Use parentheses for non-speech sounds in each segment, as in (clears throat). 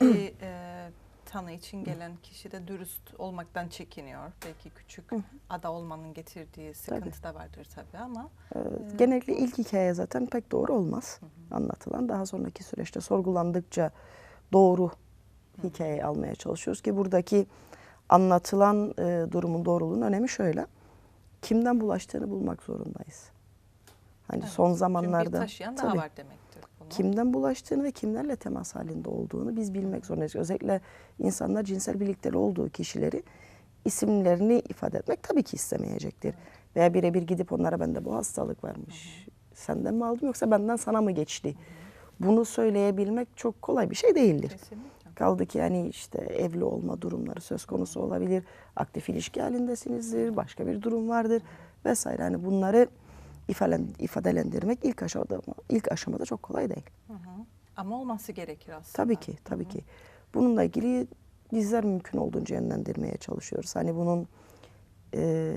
belki (clears throat) e, tanı için gelen kişi de dürüst olmaktan çekiniyor. Belki küçük Hı. ada olmanın getirdiği sıkıntı da vardır tabii ama Ee, Genellikle ilk hikaye zaten pek doğru olmaz anlatılan. Daha sonraki süreçte sorgulandıkça doğru hikayeyi almaya çalışıyoruz ki buradaki anlatılan e, durumun doğruluğunun önemi şöyle. Kimden bulaştığını bulmak zorundayız. Hani Evet, son çünkü bir zamanlarda taşıyan daha Tabii. var demektir bunu. Kimden bulaştığını ve kimlerle temas halinde olduğunu biz bilmek zorundayız. Özellikle insanlar cinsel birlikleri olduğu kişileri isimlerini ifade etmek tabii ki istemeyecektir. Veya birebir gidip onlara bende bu hastalık varmış. Senden mi aldım yoksa benden sana mı geçti? Bunu söyleyebilmek çok kolay bir şey değildir. Kesinlikle. Kaldı ki yani işte evli olma durumları söz konusu olabilir. Aktif ilişki halindesinizdir. Başka bir durum vardır vesaire. Hani bunları ifadelendirmek ilk aşamada ilk aşamada çok kolay değil. Hı hı. Ama olması gerekir aslında. Tabii ki, tabii ki. Bununla ilgili bizler mümkün olduğunca yönlendirmeye çalışıyoruz. Hani bunun e,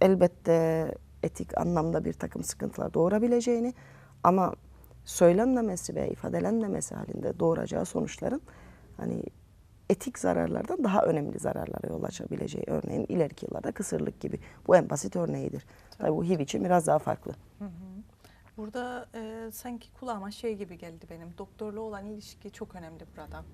elbette etik anlamda bir takım sıkıntılar doğurabileceğini ama söylenmemesi ve ifadelenmemesi halinde doğuracağı sonuçların hani etik zararlardan daha önemli zararlara yol açabileceği örneğin ileriki yıllarda kısırlık gibi. Bu en basit örneğidir. Tabii bu HIV için biraz daha farklı. Burada e, sanki kulağıma şey gibi geldi benim. Doktorla olan ilişki çok önemli burada.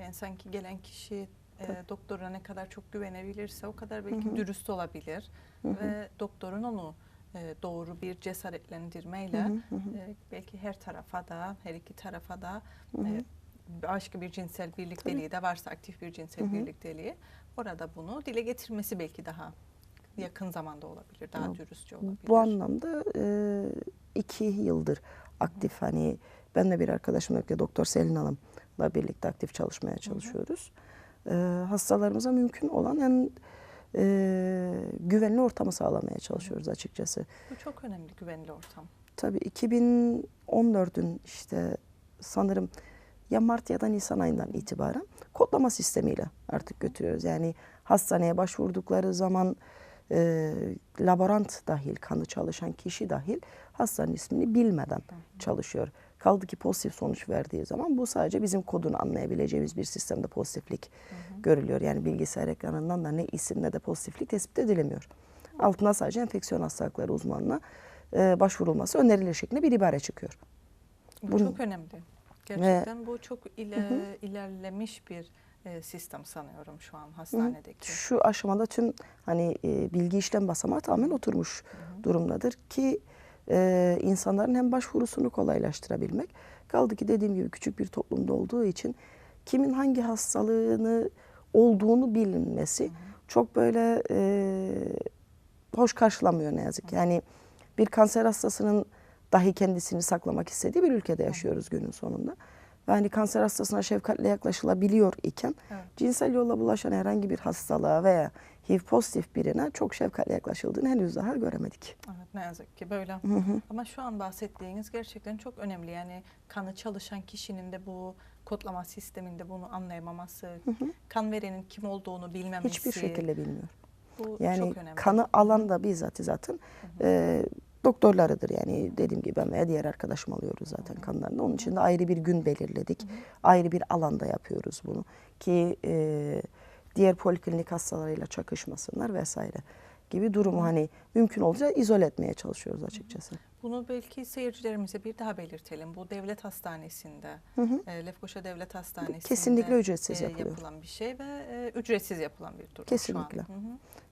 Yani sanki gelen kişi e, doktora ne kadar çok güvenebilirse o kadar belki dürüst olabilir ve doktorun onu e, doğru bir cesaretlendirmeyle e, belki her tarafa da her iki tarafa da e, başka bir cinsel birlikteliği de varsa aktif bir cinsel birlikteliği orada bunu dile getirmesi belki daha yakın zamanda olabilir, daha dürüstçe olabilir. Bu anlamda e, iki yıldır aktif hani ben de bir arkadaşımla birlikte Doktor Selin Hanım'la birlikte aktif çalışmaya çalışıyoruz. E, hastalarımıza mümkün olan en e, güvenli ortamı sağlamaya çalışıyoruz açıkçası. Bu çok önemli güvenli ortam. Tabii 2014'ün işte sanırım ya Mart ya da Nisan ayından itibaren kodlama sistemiyle artık götürüyoruz. Yani hastaneye başvurdukları zaman e, laborant dahil, kanı çalışan kişi dahil hastanın ismini bilmeden çalışıyor. Kaldı ki pozitif sonuç verdiği zaman bu sadece bizim kodunu anlayabileceğimiz bir sistemde pozitiflik görülüyor. Yani bilgisayar ekranından da ne isim ne de pozitiflik tespit edilemiyor. Altına sadece enfeksiyon hastalıkları uzmanına e, başvurulması önerilir şeklinde bir ibare çıkıyor. Bu Bunun- çok önemli. Gerçekten bu çok ile, ilerlemiş bir e, sistem sanıyorum şu an hastanedeki. Şu aşamada tüm hani e, bilgi işlem basamağı tamamen oturmuş durumdadır ki e, insanların hem başvurusunu kolaylaştırabilmek kaldı ki dediğim gibi küçük bir toplumda olduğu için kimin hangi hastalığını olduğunu bilinmesi çok böyle e, hoş karşılanmıyor ne yazık ki. Yani bir kanser hastasının dahi kendisini saklamak istediği bir ülkede yaşıyoruz günün sonunda. Ve hani kanser hastasına şefkatle yaklaşılabiliyor iken Evet. cinsel yolla bulaşan herhangi bir hastalığa veya HIV pozitif birine çok şefkatle yaklaşıldığını henüz daha göremedik. Evet ne yazık ki böyle. Ama şu an bahsettiğiniz gerçekten çok önemli. Yani kanı çalışan kişinin de bu kodlama sisteminde bunu anlayamaması, kan verenin kim olduğunu bilmemesi. Hiçbir şekilde bilmiyor. Bu Yani çok önemli. kanı alan da bizzat zaten e, doktorlarıdır. Yani dediğim gibi ben veya diğer arkadaşım alıyoruz zaten kanlarını. Onun için de ayrı bir gün belirledik. Ayrı bir alanda yapıyoruz bunu. Ki e, diğer poliklinik hastalarıyla çakışmasınlar vesaire gibi durumu hani mümkün olunca izole etmeye çalışıyoruz açıkçası. Bunu belki seyircilerimize bir daha belirtelim. Bu devlet hastanesinde, e, Lefkoşa Devlet Hastanesi'nde Kesinlikle ücretsiz e, yapılan bir şey ve e, ücretsiz yapılan bir durum Kesinlikle. şu an. Hı hı.